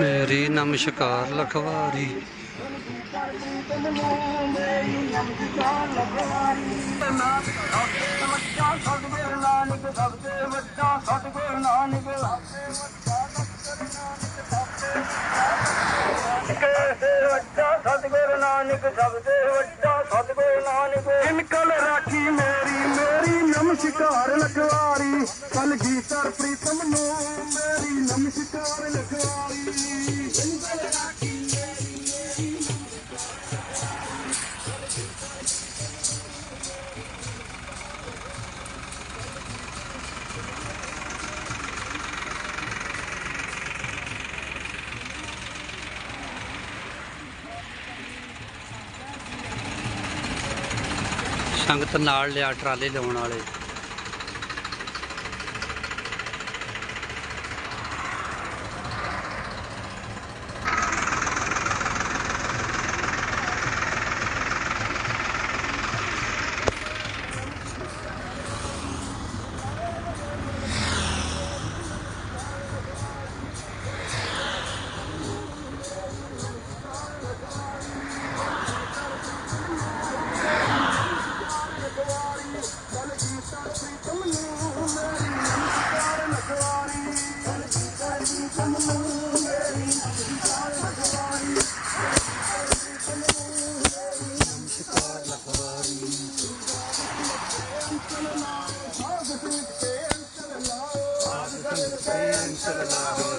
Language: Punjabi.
ਮੇਰੀ ਨਮਸਕਾਰ ਲਖਵਾਰੀ। ਸਤਿਗੁਰੂ ਨਾਨਕ ਸਭ ਤੋਂ ਵੱਡਾ ਸਤਿਗੁਰੂ ਨਾਨਕ ਇਨਕਲ ਰਾਖੀ ਮੇਰੀ ਮੇਰੀ ਨਮਸਕਾਰ ਲਖਵਾਰੀ। ਕਲ ਗੀਤਰ ਪ੍ਰੀਤਮ ਨੂੰ ਮੇਰੀ ਨਮਸਕਾਰ ਸੰਗਤ ਨਾਲ ਲਿਆ ਟਰਾਲੇ ਲਾਉਣ ਵਾਲੇ। to the Lord.